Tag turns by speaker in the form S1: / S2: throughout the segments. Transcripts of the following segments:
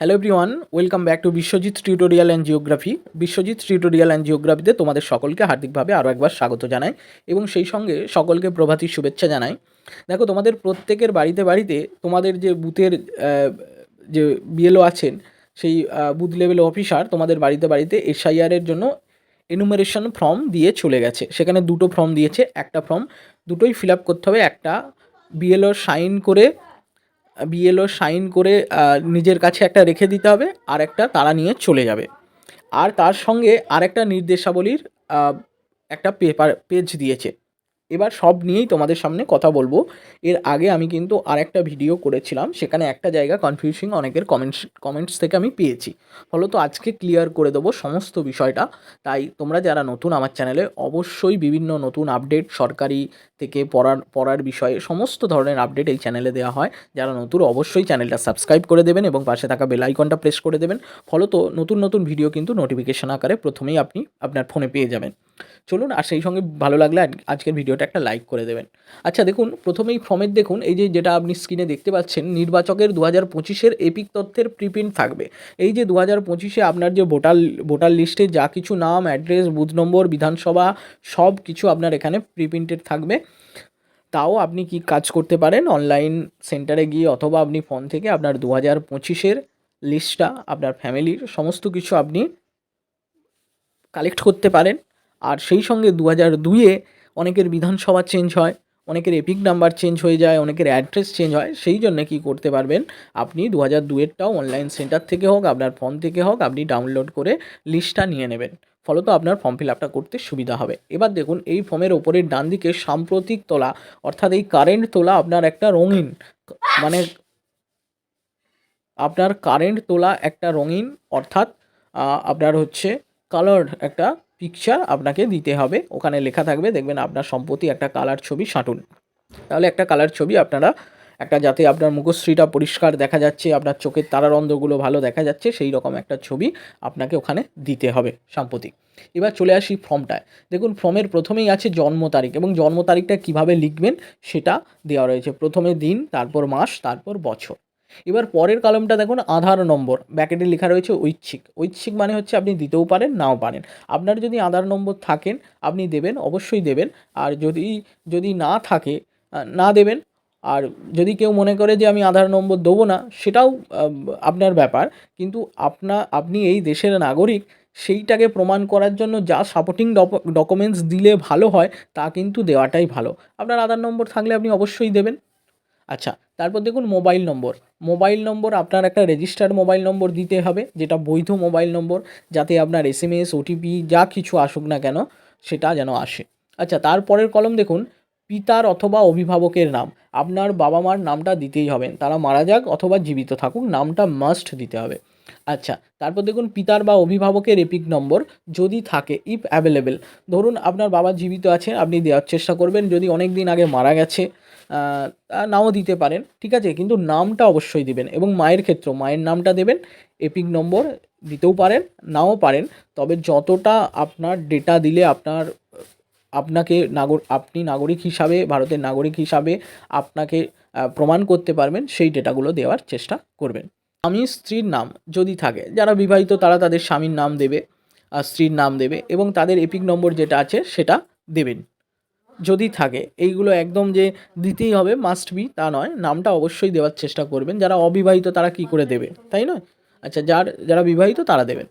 S1: Hello everyone welcome back to Biswajit tutorial and geography Biswajit tutorial and জিওগ্রাফিতে তোমাদের সকলকে হার্দিকভাবে আরও একবার স্বাগত জানাই এবং সেই সঙ্গে সকলকে প্রভাতী শুভেচ্ছা জানাই। দেখো, তোমাদের প্রত্যেকের বাড়িতে বাড়িতে তোমাদের যে বুথের যে বিএলও আছেন, সেই বুথ লেভেল অফিসার তোমাদের বাড়িতে বাড়িতে এসআইআরের জন্য এনুমারেশন ফর্ম দিয়ে চলে গেছে। সেখানে দুটো ফর্ম দিয়েছে, একটা ফর্ম দুটোই ফিল আপ করতে হবে, একটা বিএলও সাইন করে বিএলও সাইন করে নিজের কাছে একটা রেখে দিতে হবে, আর একটা তারা নিয়ে চলে যাবে। আর তার সঙ্গে আরেকটা নির্দেশাবলীর একটা পেপার, পেজ দিয়েছে। এবার সব নিয়েই তোমাদের সামনে কথা বলব। এর আগে আমি কিন্তু আরেকটা ভিডিও করেছিলাম, সেখানে একটা জায়গা কনফিউজিং অনেকের কমেন্টস কমেন্টস থেকে আমি পেয়েছি। ফলত আজকে ক্লিয়ার করে দেবো সমস্ত বিষয়টা। তাই তোমরা যারা নতুন আমার চ্যানেলে অবশ্যই বিভিন্ন নতুন আপডেট সরকারি থেকে পড়ার পড়ার বিষয়ে সমস্ত ধরনের আপডেট এই চ্যানেলে দেওয়া হয়। যারা নতুন, অবশ্যই চ্যানেলটা সাবস্ক্রাইব করে দেবেন এবং পাশে থাকা বেল আইকনটা প্রেস করে দেবেন। ফলত নতুন নতুন ভিডিও কিন্তু নোটিফিকেশন আকারে প্রথমেই আপনি আপনার ফোনে পেয়ে যাবেন। চলুন, আর সেই সঙ্গে ভালো লাগলে আজ- আজকের ভিডিওটা একটা লাইক করে দেবেন। আচ্ছা দেখুন, প্রথমেই ফর্মের দেখুন, এই যে যেটা আপনি স্ক্রিনে দেখতে পাচ্ছেন, নির্বাচকের দু হাজার পঁচিশের এপিক তথ্যের প্রিপ্রিন্ট থাকবে। এই যে দু হাজার পঁচিশে আপনার যে ভোটার ভোটার লিস্টে যা কিছু নাম অ্যাড্রেস বুথ নম্বর বিধানসভা, সব কিছু আপনার এখানে প্রিপ্রিন্টেড থাকবে। তাও আপনি কি কাজ করতে পারেন অনলাইন সেন্টারে গিয়ে অথবা আপনি ফোন থেকে আপনার দু হাজার পঁচিশের লিস্টটা আপনার ফ্যামিলির সমস্ত কিছু আপনি কালেক্ট করতে পারেন। আর সেই সঙ্গে দু হাজার দুইয়ে অনেকের বিধানসভা চেঞ্জ হয়, অনেকের এপিক নাম্বার চেঞ্জ হয়ে যায়, অনেকের অ্যাড্রেস চেঞ্জ হয়, সেই জন্য কি করতে পারবেন? আপনি দু হাজার দুয়েরটাও অনলাইন সেন্টার থেকে হোক, আপনার ফোন থেকে হোক, আপনি ডাউনলোড করে লিস্টটা নিয়ে নেবেন। ফলত আপনার ফর্ম ফিল আপটা করতে সুবিধা হবে। এবার দেখুন, এই ফর্মের ওপরের ডান দিকে সাম্প্রতিক তোলা, অর্থাৎ এই কারেন্ট তোলা আপনার একটা রঙিন মানে আপনার কারেন্ট তোলা একটা রঙিন, অর্থাৎ আপনার হচ্ছে কালার একটা পিকচার আপনাকে দিতে হবে। ওখানে লেখা থাকবে, দেখবেন আপনার সম্পত্তি একটা কালার ছবি সাঁটুন তাহলে একটা কালার ছবি আপনারা, একটা যাতে আপনার মুখশ্রীটা পরিষ্কার দেখা যাচ্ছে, আপনার চোখের তারার তারারন্ধ্রগুলো ভালো দেখা যাচ্ছে, সেই রকম একটা ছবি আপনাকে ওখানে দিতে হবে সাম্প্রতিক এবার চলে আসি ফর্মটায় দেখুন ফর্মের প্রথমেই আছে জন্ম তারিখ এবং জন্ম তারিখটা কীভাবে লিখবেন, সেটা দেওয়া রয়েছে। প্রথমে দিন, তারপর মাস, তারপর বছর। এবার পরের কলমটা দেখুন, আধার নম্বর। ব্যাকেটে লেখা রয়েছে ঐচ্ছিক। ঐচ্ছিক মানে হচ্ছে আপনি দিতেও পারেন, নাও পারেন। আপনার যদি আধার নম্বর থাকেন, আপনি দেবেন, অবশ্যই দেবেন। আর যদি যদি না থাকে না দেবেন, আর যদি কেউ মনে করে যে আমি আধার নম্বর দেবো না, সেটাও আপনার ব্যাপার। কিন্তু আপনা, আপনি এই দেশের নাগরিক, সেইটাকে প্রমাণ করার জন্য যা সাপোর্টিং ডকুমেন্টস দিলে ভালো হয়, তা কিন্তু দেওয়াটাই ভালো। আপনার আধার নম্বর থাকলে আপনি অবশ্যই দেবেন। আচ্ছা তারপর দেখুন মোবাইল নম্বর। মোবাইল নম্বর আপনার একটা রেজিস্টার্ড মোবাইল নম্বর দিতে হবে, যেটা বৈধ মোবাইল নম্বর, যাতে আপনার এস ওটিপি যা কিছু আসুক না কেন, সেটা যেন আসে। আচ্ছা তারপরের কলম দেখুন, পিতার অথবা অভিভাবকের নাম। আপনার বাবা মার নামটা দিতেই হবে। তারা মারা যাক অথবা জীবিত থাকুক, নামটা মাস্ট দিতে হবে। আচ্ছা তারপর দেখুন পিতার বা অভিভাবকের এপিক নম্বর যদি থাকে ইফ অ্যাভেলেবেল ধরুন আপনার বাবা জীবিত আছে, আপনি দেওয়ার চেষ্টা করবেন। যদি অনেক দিন আগে মারা গেছে নাও দিতে পারেন, ঠিক আছে? কিন্তু নামটা অবশ্যই দিবেন এবং মায়ের ক্ষেত্রেও, মায়ের নামটা দেবেন, এপিক নম্বর দিতেও পারেন, নাও পারেন। তবে যতটা আপনার ডেটা দিলে আপনার, আপনাকে নাগর, আপনি নাগরিক হিসাবে, ভারতের নাগরিক হিসাবে আপনাকে প্রমাণ করতে পারবেন, সেই ডেটাগুলো দেওয়ার চেষ্টা করবেন। স্বামী, স্ত্রীর নাম যদি থাকে, যারা বিবাহিত তারা তাদের স্বামীর নাম দেবে স্ত্রীর নাম দেবে এবং তাদের এপিক নম্বর যেটা আছে সেটা দেবেন। যদি থাকে, এইগুলো একদম যে দিতেই হবে মাস্ট বি তা নয়। নামটা অবশ্যই দেওয়ার চেষ্টা করবেন। যারা অবিবাহিত, তারা কি করে দেবে? তাই নয়? আচ্ছা যার, যারা বিবাহিত, তারা দেবেন।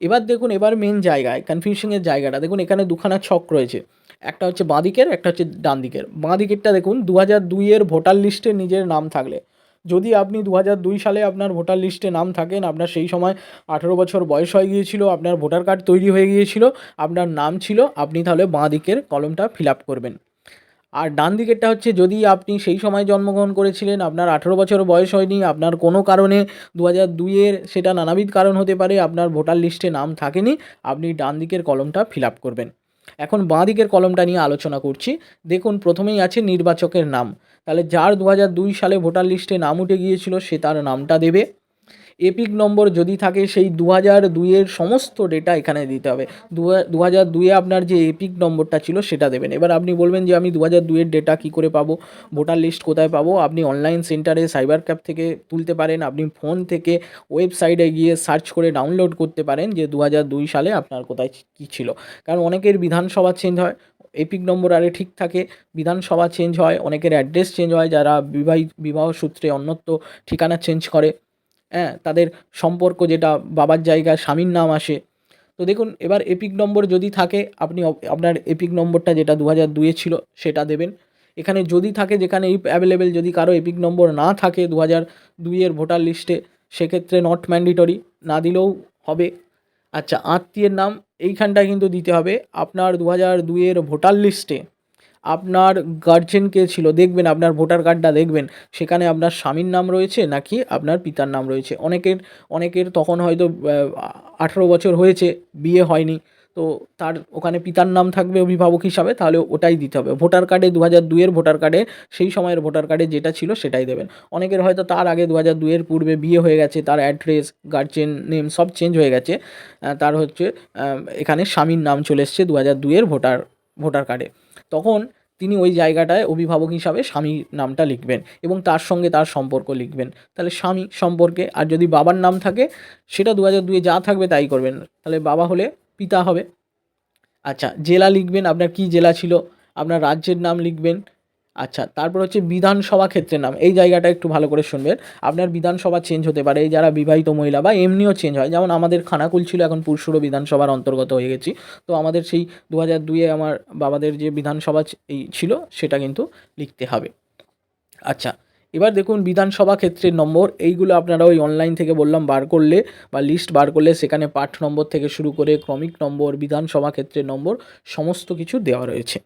S1: এবার দেখুন, এবার মেন জায়গায় কনফিউশনের জায়গাটা, দেখুন, এখানে দুখানা ছক রয়েছে। একটা হচ্ছে বাঁ দিকের, একটা হচ্ছে ডান দিকের। বাঁ দিকেরটা দেখুন দু হাজার দুইয়ের ভোটার লিস্টে নিজের নাম থাকলে। যদি আপনি দু হাজার দুই সালে আপনার ভোটার লিস্টে নাম থাকেন, আপনার সেই সময় আঠেরো বছর বয়স হয়ে গিয়েছিল, আপনার ভোটার কার্ড তৈরি হয়ে গিয়েছিল, আপনার নাম ছিল, আপনি তাহলে বাঁ দিকের কলমটা ফিল আপ করবেন। আর ডান দিকেরটা হচ্ছে, যদি আপনি সেই সময় জন্মগ্রহণ করেছিলেন, আপনার আঠেরো বছর বয়স হয়নি, আপনার কোনো কারণে দু হাজার দুইয়ের সেটা নানাবিধ কারণ হতে পারে, আপনার ভোটার লিস্টে নাম থাকেনি, আপনি ডান দিকের কলমটা ফিল আপ করবেন। এখন বাঁ দিকের কলমটা নিয়ে আলোচনা করছি। দেখুন, প্রথমেই আছে নির্বাচকের নাম। তাহলে যার দু দুই সালে ভোটার লিস্টে নাম উঠে গিয়েছিল সে তার নামটা দেবে। এপিক নম্বর যদি থাকে সেই দু হাজার দুইয়ের সমস্ত ডেটা এখানে দিতে হবে। দু হাজার দুইয়ে আপনার যে এপিক নম্বরটা ছিল সেটা দেবেন। এবার আপনি বলবেন যে আমি দু হাজার দুইয়ের ডেটা কী করে পাবো? ভোটার লিস্ট কোথায় পাবো? আপনি অনলাইন সেন্টারে সাইবার ক্যাপ থেকে তুলতে পারেন। আপনি ফোন থেকে ওয়েবসাইটে গিয়ে সার্চ করে ডাউনলোড করতে পারেন যে দু হাজার দুই সালে আপনার কোথায় কী ছিল। কারণ অনেকের বিধানসভা চেঞ্জ হয়। এপিক নম্বর আরে ঠিক থাকে। বিধানসভা চেঞ্জ হয়, অনেকের অ্যাড্রেস চেঞ্জ হয়, যারা বিবাহিত বিবাহ সূত্রে অন্যত্র ঠিকানা চেঞ্জ করে। হ্যাঁ তাদের সম্পর্ক যেটা, বাবার জায়গায় স্বামীর নাম আসে। তো দেখুন, এবার এপিক নম্বর যদি থাকে, আপনি আপনার এপিক নম্বরটা যেটা দু হাজার দুয়ে ছিল, সেটা দেবেন। এখানে যদি থাকে, যেখানে অ্যাভেলেবেল যদি কারও এপিক নম্বর না থাকে দু হাজার দুইয়ের ভোটার লিস্টে সেক্ষেত্রে নট ম্যান্ডেটরি না দিলেও হবে। আচ্ছা আত্মীয়ের নাম এইখানটায় কিন্তু দিতে হবে। আপনার দু হাজার দুইয়ের ভোটার লিস্টে আপনার গার্জেনকে ছিল, দেখবেন আপনার ভোটার কার্ডটা দেখবেন, সেখানে আপনার স্বামীর নাম রয়েছে নাকি আপনার পিতার নাম রয়েছে। অনেকের অনেকের তখন হয়তো আঠেরো বছর হয়েছে, বিয়ে হয়নি। তো তার ওখানে পিতার নাম থাকবে অভিভাবক হিসাবে, তাহলে ওটাই দিতে হবে। ভোটার কার্ডে দু হাজার দুইয়ের ভোটার কার্ডে, সেই সময়ের ভোটার কার্ডে যেটা ছিল সেটাই দেবেন। অনেকের হয়তো তার আগে দু হাজার দুইয়ের পূর্বে বিয়ে হয়ে গেছে, তার অ্যাড্রেস গার্জেন নেম সব চেঞ্জ হয়ে গেছে। তার হচ্ছে এখানে স্বামীর নাম চলে এসছে দু হাজার দুইয়ের ভোটার ভোটার কার্ডে। তখন তিনি ওই জায়গাটায় অভিভাবক হিসাবে স্বামী নামটা লিখবেন এবং তার সঙ্গে তার সম্পর্ক লিখবেন। তাহলে স্বামী সম্পর্কে, আর যদি বাবার নাম থাকে, সেটা দু হাজার দুয়ে যা থাকবে তাই করবেন। তাহলে বাবা হলে পিতা হবে। আচ্ছা জেলা লিখবেন, আপনার কি জেলা ছিল, আপনার রাজ্যের নাম লিখবেন। আচ্ছা তারপর হচ্ছে বিধানসভা ক্ষেত্রের নাম, এই জায়গাটা একটু ভালো করে শুনবেন। আপনার বিধানসভা চেঞ্জ হতে পারে, এই যারা বিবাহিত মহিলা বা এমনিও চেঞ্জ হয়, যেমন আমাদের খানাকুল ছিল, এখন পুরসুরো বিধানসভার অন্তর্গত হয়ে গেছি। তো আমাদের সেই দু হাজার দুইয়ে আমার বাবাদের যে বিধানসভা এই ছিল, সেটা কিন্তু লিখতে হবে। আচ্ছা এবার দেখুন বিধানসভা ক্ষেত্রের নম্বর, এইগুলো আপনারা ওই অনলাইন থেকে বললাম বার করলে বা লিস্ট বার করলে সেখানে পাঠ নম্বর থেকে শুরু করে ক্রমিক নম্বর, বিধানসভা ক্ষেত্রের নম্বর সমস্ত কিছু দেওয়া রয়েছে।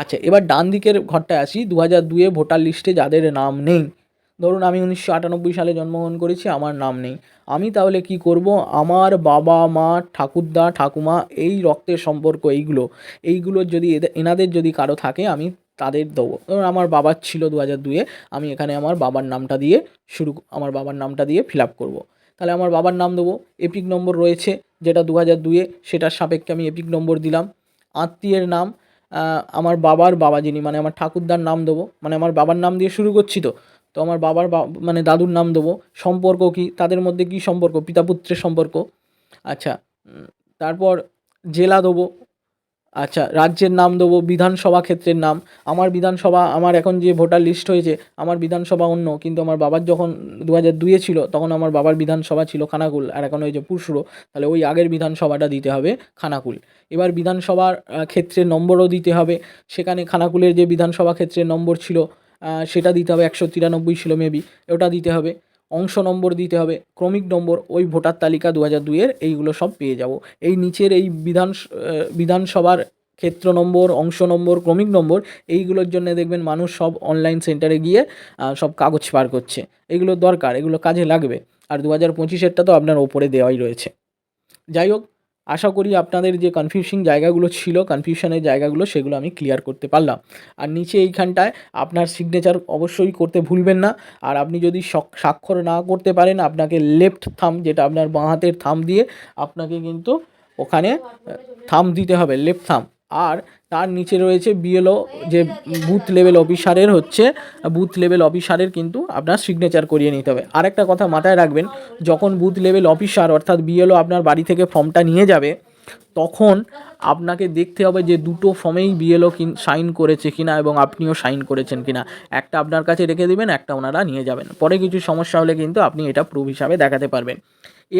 S1: আচ্ছা এবার ডান দিকের ঘরটায় আসি। দু হাজার দুয়ে ভোটার লিস্টে যাদের নাম নেই, ধরুন আমি উনিশশো আটানব্বই সালে জন্মগ্রহণ করেছি, আমার নাম নেই। আমি তাহলে কি করব? আমার বাবা মা, ঠাকুরদা, ঠাকুমা, এই রক্তের সম্পর্ক এইগুলো, এইগুলোর যদি এনাদের যদি কারও থাকে, আমি তাদের দেবো। ধরুন আমার বাবার ছিল দু হাজার দুয়ে আমি এখানে আমার বাবার নামটা দিয়ে শুরু, আমার বাবার নামটা দিয়ে ফিল আপ করব। তাহলে আমার বাবার নাম দেবো এপিক নম্বর রয়েছে, যেটা দু হাজার দুয়ে সেটার সাপেক্ষে আমি এপিক নম্বর দিলাম। আত্মীয়ের নাম আমার বাবার বাবা যিনি মানে আমার ঠাকুরদার নাম দেবো। মানে আমার বাবার নাম দিয়ে শুরু করছি তো। তো আমার বাবার মানে দাদুর নাম দেবো। সম্পর্ক কি, তাদের মধ্যে কি সম্পর্ক? পিতা পুত্রের সম্পর্ক। আচ্ছা তারপর জেলা দেবো। আচ্ছা রাজ্যের নাম দেবো বিধানসভা ক্ষেত্রের নাম। আমার বিধানসভা, আমার এখন যে ভোটার লিস্ট হয়েছে, আমার বিধানসভা অন্য, কিন্তু আমার বাবার যখন দু হাজার দুইয়ে ছিল, তখন আমার বাবার বিধানসভা ছিল খানাকুল, আর এখন হয়েছে পুরসুরো, তাহলে ওই আগের বিধানসভাটা দিতে হবে খানাকুল। এবার বিধানসভার ক্ষেত্রের নম্বরও দিতে হবে। সেখানে খানাকুলের যে বিধানসভা ক্ষেত্রের নম্বর ছিল সেটা দিতে হবে একশো তিরানব্বই ছিল মেবি ওটা দিতে হবে। অংশ নম্বর দিতে হবে। ক্রমিক নম্বর ওই ভোটার তালিকা দু হাজার দুইয়ের এইগুলো সব পেয়ে যাব। এই নিচের এই বিধান বিধানসভার ক্ষেত্র নম্বর, অংশ নম্বর, ক্রমিক নম্বর, এইগুলোর জন্য দেখবেন মানুষ সব অনলাইন সেন্টারে গিয়ে সব কাগজ পার করছে। এগুলো দরকার, এগুলো কাজে লাগবে। আর দু হাজার পঁচিশেরটা তো আপনার ওপরে দেওয়াই রয়েছে। যাই হোক আশা করি আপনাদের যে কনফিউশিং জায়গাগুলো ছিল কনফিউশনের জায়গাগুলো, সেগুলো আমি ক্লিয়ার করতে পারলাম। আর নিচে এইখানটায় আপনার সিগনেচার অবশ্যই করতে ভুলবেন না। আর আপনি যদি স্বাক্ষর না করতে পারেন, আপনাকে লেফট থাম যেটা আপনার বাঁ হাতের থাম দিয়ে, আপনাকে কিন্তু ওখানে থাম দিতে হবে লেফট থাম আর তার নিচে রয়েছে বিএলও যে বুথ লেভেল অফিসারের হচ্ছে বুথ লেভেল অফিসারের কিন্তু আপনার সিগনেচার করিয়ে নিতে হবে। আর একটা কথা মাথায় রাখবেন, যখন বুথ লেভেল অফিসার অর্থাৎ বিএলও আপনার বাড়ি থেকে ফর্মটা নিয়ে যাবে তখন আপনাকে দেখতে হবে যে দুটো ফর্মেই বিএলও কিন সাইন করেছে কিনা এবং আপনিও সাইন করেছেন কিনা। একটা আপনার কাছে রেখে দেবেন, একটা ওনারা নিয়ে যাবেন। পরে কিছু সমস্যা হলে কিন্তু আপনি এটা প্রুফ হিসাবে দেখাতে পারবেন।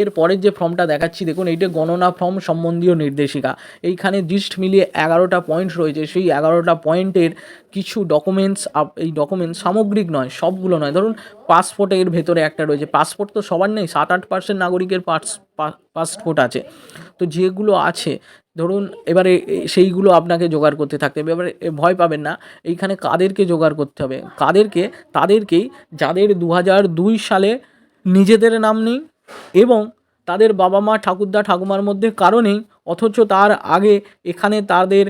S1: এর পরের যে ফর্মটা দেখাচ্ছি, দেখুন, এইটা গণনা ফর্ম সম্বন্ধীয় নির্দেশিকা। এইখানে জিস্ট মিলিয়ে এগারোটা পয়েন্ট রয়েছে। সেই এগারোটা পয়েন্টের কিছু ডকুমেন্টস এই ডকুমেন্টস সামগ্রিক নয়, সবগুলো নয়। ধরুন পাসপোর্টের ভেতরে একটা রয়েছে। পাসপোর্ট তো সবার নেই, সাত আট পার্সেন্ট নাগরিকের পাস পাসপোর্ট আছে। তো যেগুলো আছে ধরুন, এবারে সেইগুলো আপনাকে জোগাড় করতে থাকতে হবে। এবারে ভয় পাবেন না। এইখানে কাদেরকে জোগাড় করতে হবে। কাদেরকে, তাদেরকেই যাদের দু দুই সালে নিজেদের নাম নেই এবং তাদের বাবা মা ঠাকুরদা ঠাকুমার মধ্যে কারণেই অথচ তার আগে এখানে তাদের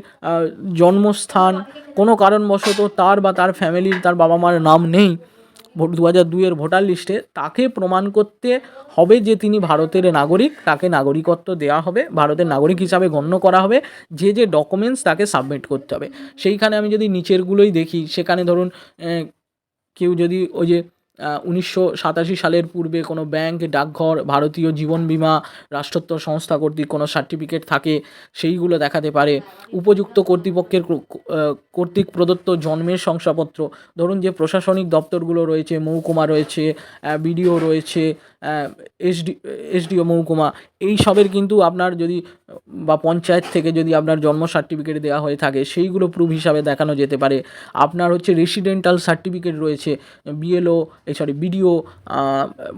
S1: জন্মস্থান কোনো কারণবশত তার বা তার ফ্যামিলির তার বাবা মার নাম নেই। দু হাজার দুইয়ের ভোটার লিস্টে তাকে প্রমাণ করতে হবে যে তিনি ভারতের নাগরিক, তাকে নাগরিকত্ব দেওয়া হবে, ভারতের নাগরিক হিসাবে গণ্য করা হবে, যে যে ডকুমেন্টস তাকে সাবমিট করতে হবে। সেইখানে আমি যদি নিচেরগুলোই দেখি, সেখানে ধরুন কেউ যদি ওই যে উনিশশো সাতাশি সালের পূর্বে কোনো ব্যাংক, ডাকঘর, ভারতীয় জীবন বীমা রাষ্ট্রত্ব সংস্থা কর্তৃক কোনো সার্টিফিকেট থাকে, সেইগুলো দেখাতে পারে। উপযুক্ত কর্তৃপক্ষের কর্তৃক প্রদত্ত জন্মের শংসাপত্র। ধরুন যে প্রশাসনিক দপ্তরগুলো রয়েছে, মহকুমা রয়েছে বিডিও রয়েছে এসডি, এসডিও, মহকুমা, এই সবের কিন্তু আপনার যদি, বা পঞ্চায়েত থেকে যদি আপনার জন্ম সার্টিফিকেট দেওয়া হয়ে থাকে, সেইগুলো প্রুফ হিসাবে দেখানো যেতে পারে। আপনার হচ্ছে রেসিডেন্টাল সার্টিফিকেট রয়েছে বিএলও এই সরি বিডিও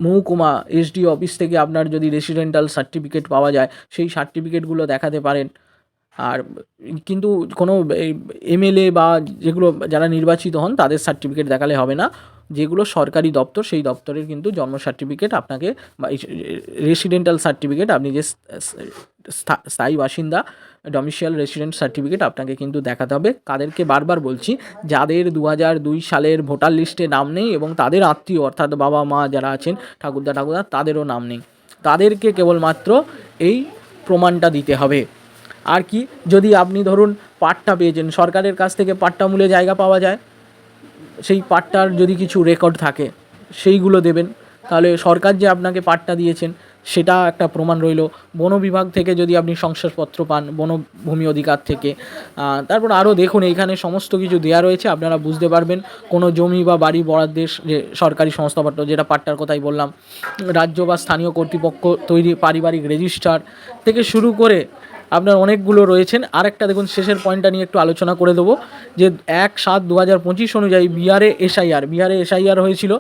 S1: মহকুমা এসডি অফিস থেকে আপনার যদি রেসিডেন্টাল সার্টিফিকেট পাওয়া যায়, সেই সার্টিফিকেটগুলো দেখাতে পারেন। আর কিন্তু কোনো এমএলএ বা যেগুলো যারা নির্বাচিত হন, তাদের সার্টিফিকেট দেখালে হবে না। যেগুলো সরকারি দপ্তর, সেই দপ্তরের কিন্তু জন্ম সার্টিফিকেট আপনাকে বা রেসিডেন্টাল সার্টিফিকেট আপনি যে স্থায়ী বাসিন্দা ডমিসিয়াল রেসিডেন্ট সার্টিফিকেট আপনাকে কিন্তু দেখাতে হবে। কাদেরকে বারবার বলছি, যাদের দু দুই সালের ভোটার লিস্টে নাম নেই এবং তাদের আত্মীয় অর্থাৎ বাবা মা যারা আছেন, ঠাকুরদা ঠাকুরদা, তাদেরও নাম নেই। তাদেরকে কেবলমাত্র এই প্রমাণটা দিতে হবে। আর কি, যদি আপনি ধরুন পাট্টা পেয়েছেন, সরকারের কাছ থেকে পাট্টা মূলে জায়গা পাওয়া যায় সেই পাট্টার যদি কিছু রেকর্ড থাকে, সেইগুলো দেবেন। তাহলে সরকার যে আপনাকে পাট্টা দিয়েছেন, সেটা একটা প্রমাণ রইল। বন বিভাগ থেকে যদি আপনি শংসাপত্র পান, বনভূমি অধিকার থেকে তারপর আরও দেখুন এইখানে সমস্ত কিছু দেওয়া রয়েছে, আপনারা বুঝতে পারবেন। কোনো জমি বা বাড়ি বরাদ্দের যে সরকারি সংস্থাপত্র যেটা পাট্টার কথাই বললাম, রাজ্য বা স্থানীয় কর্তৃপক্ষ তৈরি পারিবারিক রেজিস্ট্রার থেকে শুরু করে আপনার অনেকগুলো রয়েছেন। আরেকটা দেখুন, শেষের পয়েন্টটা নিয়ে একটু আলোচনা করে দেবো। যে এক সাত দু হাজার পঁচিশ অনুযায়ী বিহারে এসআইআর বিহারে এসআইআর হয়েছিল।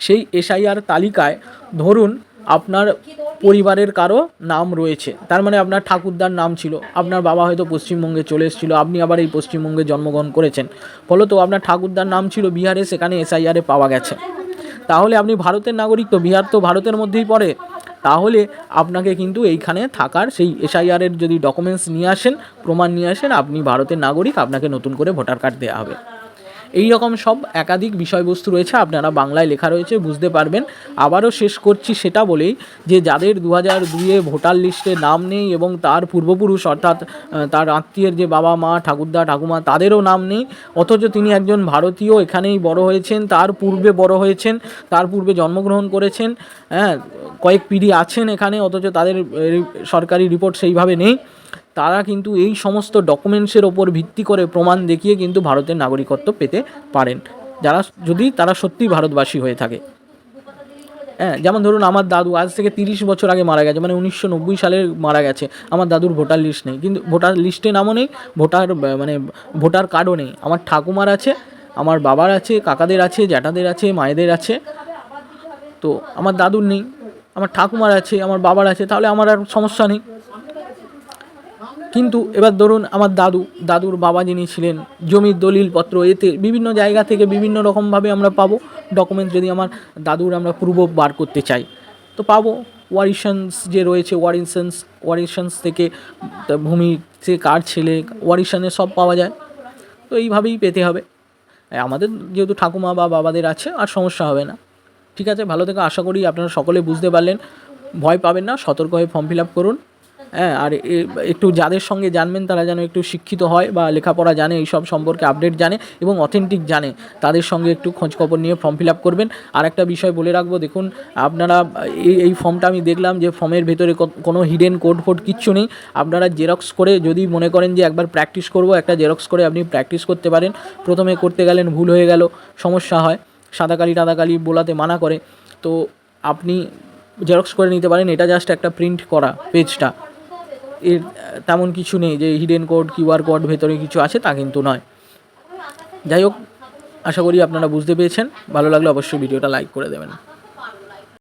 S1: সেই এসআইআর তালিকায় ধরুন আপনার পরিবারের কারও নাম রয়েছে। তার মানে আপনার ঠাকুরদার নাম ছিল। আপনার বাবা হয়তো পশ্চিমবঙ্গে চলে এসেছিল, আপনি আবার এই পশ্চিমবঙ্গে জন্মগ্রহণ করেছেন। ফলত আপনার ঠাকুরদার নাম ছিল বিহারে সেখানে এসআইআরে পাওয়া গেছে। তাহলে আপনি ভারতের নাগরিক তো বিহার তো ভারতের মধ্যেই পড়ে। তাহলে আপনাকে কিন্তু এইখানে থাকার সেই এসআইআরের যদি ডকুমেন্টস নিয়ে আসেন, প্রমাণ নিয়ে আসেন, আপনি ভারতের নাগরিক, আপনাকে নতুন করে ভোটার কার্ড দেওয়া হবে। এই রকম সব একাধিক বিষয়বস্তু রয়েছে, আপনারা বাংলায় লেখা রয়েছে, বুঝতে পারবেন। আবারও শেষ করছি সেটা বলেই যে যাদের দু হাজার দুইয়ে ভোটার লিস্টে নাম নেই এবং তার পূর্বপুরুষ অর্থাৎ তার আত্মীয়ের যে বাবা মা, ঠাকুরদা, ঠাকুমা, তাদেরও নাম নেই, অথচ তিনি একজন ভারতীয়, এখানেই বড় হয়েছেন, তার পূর্বে বড় হয়েছেন, তার পূর্বে জন্মগ্রহণ করেছেন হ্যাঁ কয়েক পিঢ়ি আছেন এখানে, অথচ তাদের সরকারি রিপোর্ট সেইভাবে নেই। তারা কিন্তু এই সমস্ত ডকুমেন্টসের ওপর ভিত্তি করে প্রমাণ দেখিয়ে কিন্তু ভারতের নাগরিকত্ব পেতে পারেন। যারা, যদি তারা সত্যিই ভারতবাসী হয়ে থাকে। হ্যাঁ যেমন ধরুন আমার দাদু আজ থেকে তিরিশ বছর আগে মারা গেছে মানে উনিশশো নব্বই সালে মারা গেছে। আমার দাদুর ভোটার লিস্ট নেই। কিন্তু ভোটার লিস্টে নামও নেই, ভোটার মানে ভোটার কার্ডও নেই। আমার ঠাকুমার আছে, আমার বাবার আছে, কাকাদের আছে, জ্যাঠাদের আছে, মায়েদের আছে। তো আমার দাদুর নেই, আমার ঠাকুমার আছে, আমার বাবার আছে, তাহলে আমার আর সমস্যা নেই। কিন্তু এবার ধরুন আমার দাদু, দাদুর বাবা যিনি ছিলেন, জমির দলিলপত্র, এতে বিভিন্ন জায়গা থেকে বিভিন্ন রকমভাবে আমরা পাবো ডকুমেন্টস যদি আমার দাদুর আমরা পূর্ব বার করতে চাই। তো পাবো। ওয়ারিশনস যে রয়েছে ওয়ারিশনস ওয়ারিশনস থেকে ভূমি, সে কার ছেলে ওয়ারিশনে সব পাওয়া যায়। তো এইভাবেই পেতে হবে। আমাদের যেহেতু ঠাকুমা বা বাবাদের আছে, আর সমস্যা হবে না। ঠিক আছে? ভালো থেকে। আশা করি আপনারা সকলে বুঝতে পারলেন। ভয় পাবেন না। সতর্ক হয়ে ফর্ম ফিল আপ করুন। হ্যাঁ আর একটু যাদের সঙ্গে জানবেন তারা যেন একটু শিক্ষিত হয় বা লেখাপড়া জানে এই সব সম্পর্কে আপডেট জানে এবং অথেন্টিক জানে, তাদের সঙ্গে একটু খোঁজখবর নিয়ে ফর্ম ফিল আপ করবেন। আর একটা বিষয় বলে রাখব, দেখুন, আপনারা এই এই ফর্মটা আমি দেখলাম যে ফর্মের ভেতরে কোনো হিডেন কোড ফোড কিচ্ছু নেই। আপনারা জেরক্স করে যদি মনে করেন যে একবার প্র্যাকটিস করব, একটা জেরক্স করে আপনি প্র্যাকটিস করতে পারেন। প্রথমে করতে গেলেন, ভুল হয়ে গেল, সমস্যা হয়, সাদাকালি টাদাকালি বোলাতে মানা করে। তো আপনি জেরক্স করে নিতে পারেন, এটা জাস্ট একটা প্রিন্ট করা পেজটা এর, তেমন কিছু নেই যে হিডেন কোড কিউআর কোড ভেতরে কিছু আছে তা কিন্তু নয়। যাই হোক, আশা করি আপনারা বুঝতে পেরেছেন। ভালো লাগলে অবশ্যই ভিডিওটা লাইক করে দেবেন।